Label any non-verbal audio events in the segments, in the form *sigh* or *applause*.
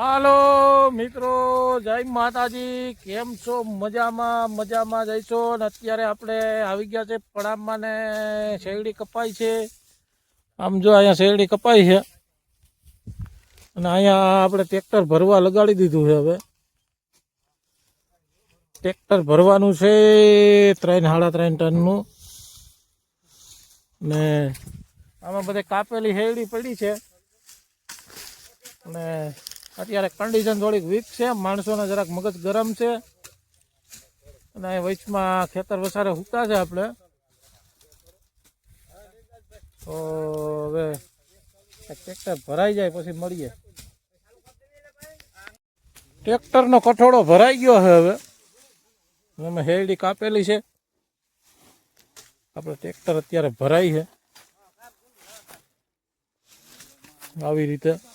હાલો મિત્રો, જય માતાજી. કેમ છો? મજામાં મજામાં જઈશો ને અત્યારે આપણે આવી ગયા છે પડામાં ને શેરડી કપાઈ છે. આમ જો અહીંયા શેરડી કપાઈ છે. અને અહીંયા આપણે ટ્રેક્ટર ભરવા લગાડી દીધું છે હવે. ટ્રેક્ટર ભરવાનું છે ત્રણ, સાડા ત્રણ ટનનું. ને આમાં બધે કાપેલી શેરડી પડી છે. અને અત્યારે કન્ડિશન થોડીક વીક છે. માણસોને જરાક મગજ ગરમ છે. અને અહીં વચમાં ખેતર વસારે હુકા છે આપણે. તો હવે ટ્રેક્ટર ભરાઈ જાય પછી મળીએ. ટ્રેક્ટરનો કઠોળો ભરાઈ ગયો છે હવે. અમે હેરડી કાપેલી છે. આપણે ટ્રેક્ટર અત્યારે ભરાય છે. આવી રીતે.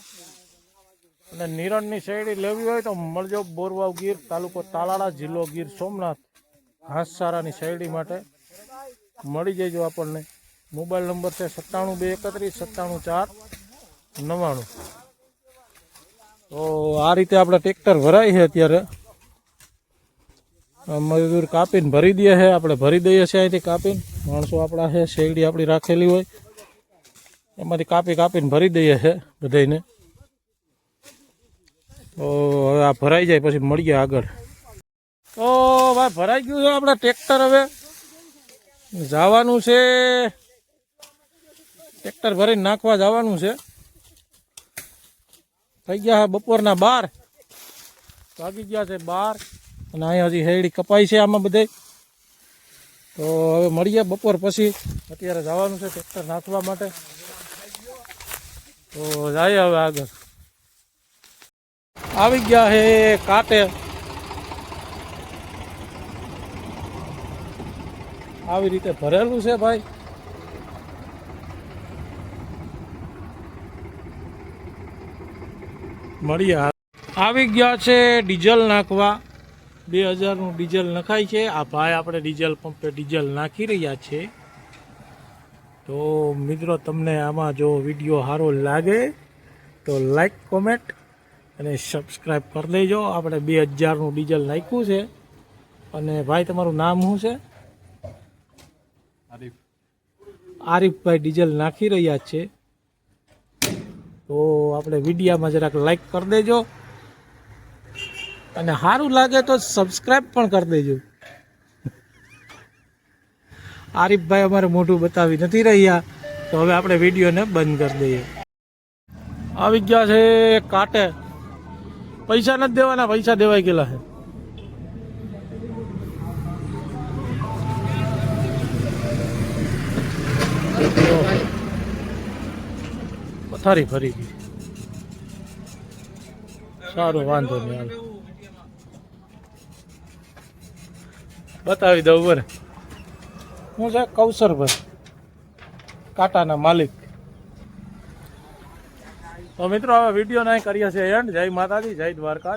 અને નિરણની શેરડી લેવી હોય તો મળજો બોરવાવ ગીર તાલુકો તાલાળા જિલ્લો ગીર સોમનાથ. ઘાસચારાની શેરડી માટે મળી જજો આપણને. મોબાઈલ નંબર છે સત્તાણું બે એકત્રીસ, સત્તાણું ચાર, નવ્વાણું. તો આ રીતે આપણે ટ્રેક્ટર ભરાય છે અત્યારે. મજૂર કાપીને ભરી દઈએ છે, આપણે ભરી દઈએ છીએ અહીંથી કાપીને. માણસો આપણા છે, શેરડી આપણી રાખેલી હોય. એમાંથી કાપી કાપીને ભરી દઈએ છે બધાને તો હવે આ ભરાઈ જાય, પછી મળીએ આગળ. તો ભાઈ, ભરાઈ ગયું છે આપણે ટ્રેક્ટર હવે. જવાનું છે. ટ્રેક્ટર ભરીને નાખવા જવાનું છે. થઈ ગયા બપોરના બાર. વાગી ગયા છે બાર. અને અહીંયા હજી હેડી કપાઈ છે આમાં બધે. તો હવે મળીએ બપોર પછી. અત્યારે જવાનું છે ટ્રેક્ટર નાખવા માટે. તો જાય હવે આગળ. આવી ગયા હે કાંટે. આવી રીતે ભરેલું છે ભાઈ. મળીએ આવી ગયા છે ડીઝલ નાખવા. બે હજારનું ડીઝલ નખાય છે. આ ભાઈ આપણે ડીઝલ પંપે ડીઝલ નાખી રહ્યા છે. તો મિત્રો, તમને આમાં જો વીડિયો સારો લાગે, તો લાઈક કોમેન્ટ અને સબસ્ક્રાઈબ કરી દેજો આપણે બે હજારનું ડીઝલ નાખ્યું છે. અને ભાઈ તમારું નામ શું છે? આરીફભાઈ ડીઝલ નાખી રહ્યા છે. તો આપણે વિડીયામાં જરાક લાઈક કરી દેજો. અને સારું લાગે તો સબસ્ક્રાઈબ પણ કરી દેજો. *laughs* આરીફભાઈ અમારે મોઢું બતાવી નથી રહ્યા. તો હવે આપણે વિડીયોને બંધ કરી દઈએ. આવી ગયા છે કાંટે પૈસા નથી દેવાના, પૈસા દેવાઈ ગયેલા છે. પથારી ફરી ગઈ. સારું વાંધો નહીં હાલ. બતાવી દઉં બરે હું છે કૌશરભાઈ કાંટાના માલિક. તો મિત્રો હવે વીડિયો નહીં કરીએ છીએ એન્ડ. જય માતાજી જય દ્વારકા